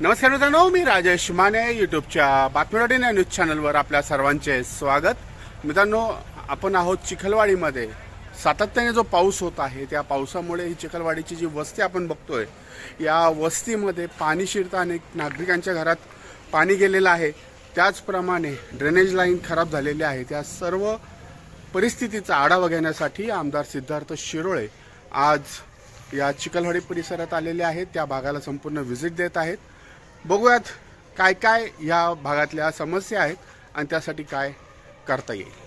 नमस्कार मित्रांनो मी राजेश माने युट्यूबच्या बातमीवाडी या न्यूज चॅनलवर आपल्या सर्वांचे स्वागत. मित्रांनो आपण आहोत चिखलवाडीमध्ये. सातत्याने जो पाऊस होत आहे त्या पावसामुळे ही चिखलवाडीची जी वस्ती आपण बघतोय या वस्तीमध्ये पाणी शिरता अनेक नागरिकांच्या घरात पाणी गेलेलं आहे. त्याचप्रमाणे ड्रेनेज लाईन खराब झालेली आहे. त्या सर्व परिस्थितीचा आढावा घेण्यासाठी आमदार सिद्धार्थ शिरोळे आज या चिखलवाडी परिसरात आलेले आहेत. त्या भागाला संपूर्ण व्हिजिट देत आहेत. बघूयात काय काय या भागातल्या समस्या आहेत आणि त्यासाठी काय करता येईल.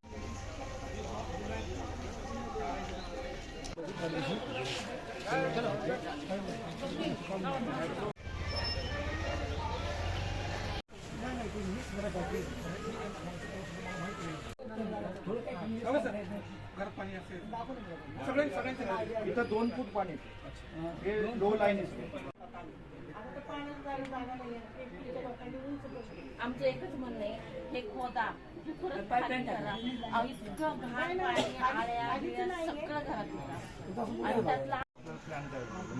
इथं दोन फूट पाणी हे लो लाईन आमचं एकच म्हणणं आहे हे खोदा. करा. इतकं घाण पाणी आळ्या सगळं घरात. आणि त्यातला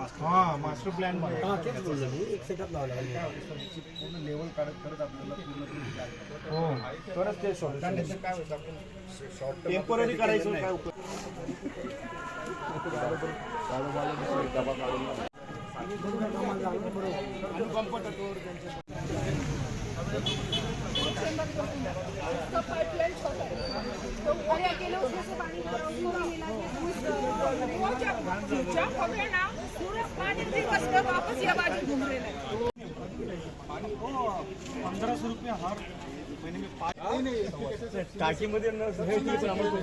हा मास्टर प्लॅन हा तेच बोललो मी. एक सेटअप लावला. पूर्ण लेवल काढत करत आपल्याला पूर्ण हो. तरच ते सोल्युशन काय होतं आपण? टेंपररी करायचं काय उपयोग? घूम रहे हैं पंधराशे रुपये हर महिने मी पाच टाकीमध्ये हे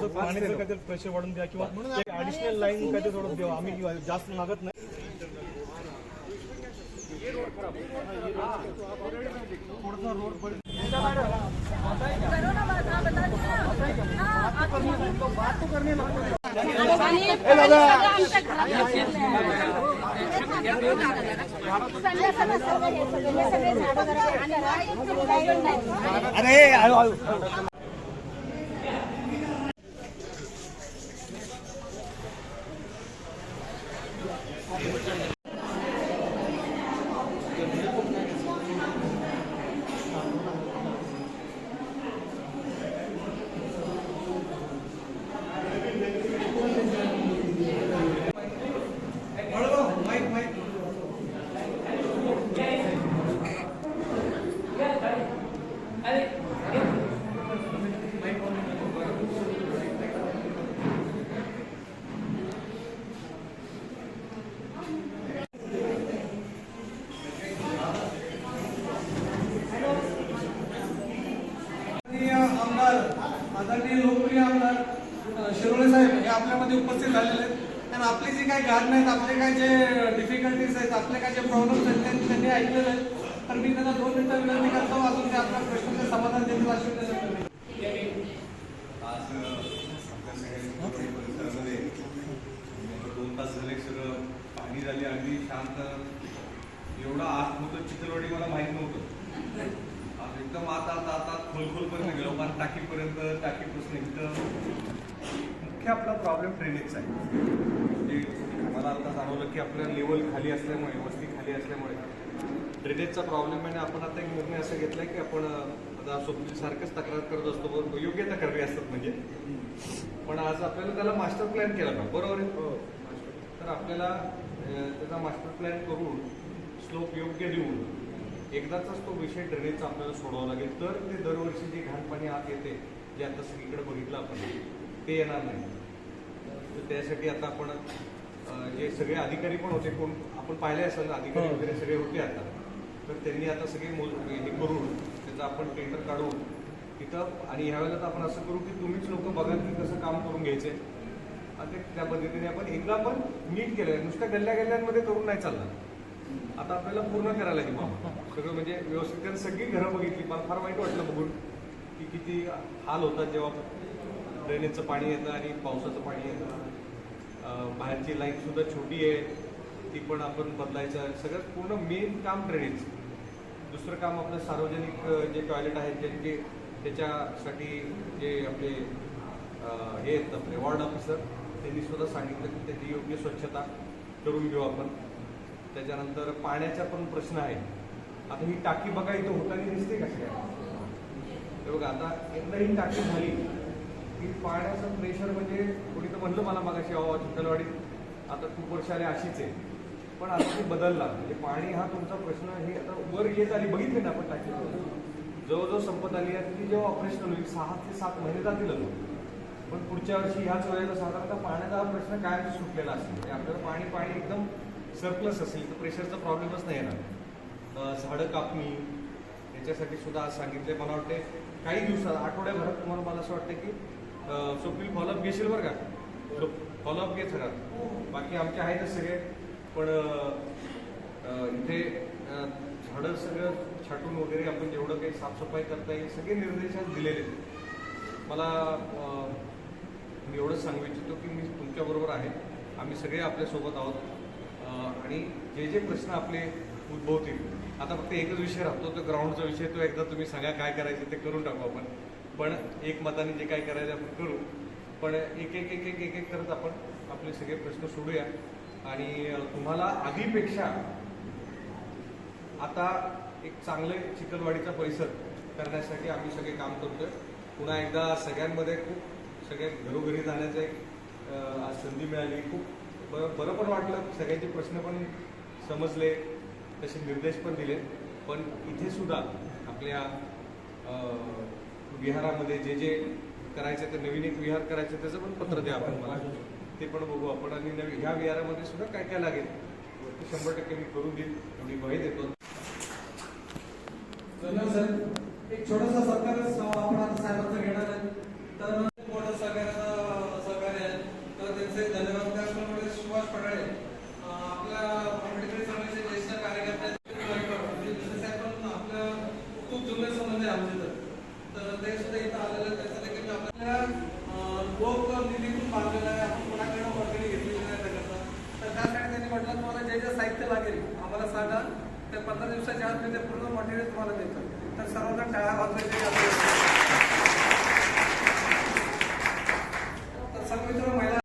पाण्याचं काहीतरी प्रेशर वाढून द्या किंवा ऍडिशनल लाईन काहीतरी थोडं द्या आम्ही जास्त मागत नाही. थोडासा रोड बरेच माननीय आमदार आदरणीय लोकप्रिय आमदार शिरोळे साहेब हे आपल्यामध्ये उपस्थित झालेले आहेत. कारण आपली जी काही गाणं आहेत आपले काय जे डिफिकल्टीज आहेत आपले काय जे प्रॉब्लेम्स आहेत ते त्यांनी ऐकलेले आहेत. तर मी त्यांना दोन मिनिटं विनंती करतो अजून ते आपल्या प्रश्नाचे समाधान देतील अशी दोन तास झाले सगळं पाणी झाली अगदी शांत. एवढं आत होतं चिखलवाडी मला माहीत नव्हतं. एकदम आता आता आता खोल खोलपर्यंत गेलो पण टाकीपर्यंत टाकीपासून एकदम मुख्य आपला प्रॉब्लेम ड्रेनेजचा आहे म्हणजे मला आता जाणवलं की आपलं लेवल खाली असल्यामुळे वस्ती खाली असल्यामुळे ड्रेनेजचा प्रॉब्लेम आहे आणि आपण आता एक निर्णय असा घेतला की आपण आता स्वप्नील सारखंच तक्रार करत असतो बरोबर योग्य तक्रारी असतात म्हणजे. पण आज आपल्याला त्याला मास्टर प्लॅन केला का? बरोबर आहे? तर आपल्याला त्याचा मास्टर प्लॅन करून स्लोप योग्य देऊन एकदाचाच तो विषय ड्रेनेजचा आपल्याला सोडावा लागेल. तर ते दरवर्षी जे घाण पाणी आत येते जे आता सगळीकडे बघितलं आपण ते येणार नाही. तर त्यासाठी आता आपण जे सगळे अधिकारी पण होते कोण आपण पाहिले असेल अधिकारी वगैरे सगळे होते आता. तर त्यांनी आता सगळे मोज हे करून त्याचं आपण टेंडर काढून तिथं आणि ह्यावेळेला आपण असं करू की तुम्हीच लोक बघा की कसं काम करून घ्यायचे आणि त्या पद्धतीने आपण एकदा पण नीट केलं नुसत्या गल्ल्या गल्ल्यांमध्ये करून नाही चालणार. आता आपल्याला पूर्ण करायला लागेल मग. सगळं म्हणजे व्यवस्थित. कारण सगळी घरं बघितली. मला फार वाईट वाटलं बघून की किती हाल होतात जेव्हा ड्रेनेजचं पाणी येतं आणि पावसाचं पाणी येतं. बाहेरची लाईन सुद्धा छोटी आहे. ती पण आपण बदलायचं सगळ्यात पूर्ण मेन काम ड्रेनेज दुसरं काम आपलं सार्वजनिक जे टॉयलेट आहेत ज्यांचे त्याच्यासाठी जे आपले हे आहेत आपले वॉर्ड ऑफिसर त्यांनी सुद्धा सांगितलं की त्याची योग्य स्वच्छता करून घेऊ आपण. त्याच्यानंतर पाण्याचा पण प्रश्न आहे. आता ही टाकी बघा इथं होताना दिसते कशी सगळ्या? ते बघा आता एकदा ही टाकी झाली की पाण्याचं प्रेशर म्हणजे कोणी तर म्हणलं मला मागाशी अहो चिखलवाडीत आता खूप वर्ष आले अशीच आहे. पण आता ते बदलला. म्हणजे पाणी हा तुमचा प्रश्न हे आता वर येत आली बघितले ना आपण टाकी जवळजवळ संपत आली आहे ती जेव्हा ऑपरेशनल होईल सहा ते सात महिने जातील अजून. पण पुढच्या वर्षी ह्याच वेळेला साधारणतः पाण्याचा हा प्रश्न कायम सुटलेला असेल. आपल्याला पाणी पाणी एकदम सरप्लस असेल तर प्रेशरचा प्रॉब्लेमच नाही येणार. झाडं कापणी याच्यासाठी सुद्धा आज सांगितले मला वाटते काही दिवसात आठवड्याभरात तुम्हाला मला असं वाटतं की सोपील फॉलोअप घेशील बरं का? फॉलोअप घे सगळ्यात बाकी आमचे आहेतच सगळे पण इथे झाडं सगळं छाटून वगैरे आपण जेवढं काही साफसफाई करता येईल सगळे निर्देश दिलेले आहेत. मला मी एवढंच सांगू इच्छितो की मी तुमच्याबरोबर आहे. आम्ही सगळे आपल्यासोबत आहोत. आणि जे जे प्रश्न आपले उद्भवतील आता फक्त एकच विषय राहतो तो ग्राउंडचा विषय तो एकदा तुम्ही सांगा काय करायचं ते करून टाकू आपण. पण एक मताने जे काय करायचं आपण करू. पण एक एक एक एक एक एक करत आपण आपले सगळे प्रश्न सोडूया. आणि तुम्हाला आधीपेक्षा आता एक चांगले चिकनवाडीचा परिसर करण्यासाठी आम्ही सगळे काम करतोय. पुन्हा एकदा सगळ्यांमध्ये खूप सगळ्या घरोघरी जाण्याचं एक संधी मिळाली. खूप बरं बरं पण वाटलं. सगळ्यांचे प्रश्न पण समजले. तसे निर्देश पण दिले. पण इथे सुद्धा आपल्या विहारामध्ये जे जे करायचं ते नवीन एक विहार करायचं त्याचं पण पत्र द्या आपण मला. ते पण बघू आपण. आणि नवीन ह्या विहारामध्ये सुद्धा काय काय लागेल? ते शंभर टक्के मी करून देईल एवढी ग्वाही देतो सर. एक छोटासा सरकार आपण आता साहेबांचं घेणार आहे तर मोठं सहकार्याचं सहकार्य आहे तर त्यांचे धन्यवाद त्याचप्रमाणे सुभाष पडाळे अं, आपल्या आंबेडकरी समाजाचे ज्येष्ठ कार्यकर्ते आहेत. दुसरे साहेब पण आपल्या खूप जुने संबंध आहे आमचे तर तर ते सुद्धा इथं आलेले आहेत. त्याचं देखील आपल्याला अं, लोक निधीतून बांधलेलं आहे. आपण कोणाकडे वर्गणी घेतलेली नाही त्याकरता तर त्यासाठी त्यांनी म्हटलं तुम्हाला जे जे साहित्य लागेल आम्हाला सांगा. ते पंधरा दिवसाच्या आत मी ते पूर्ण मटेरियल तुम्हाला देतो. तर सर्वांना टाळा वाजवायचे तर सर्व मित्र महिला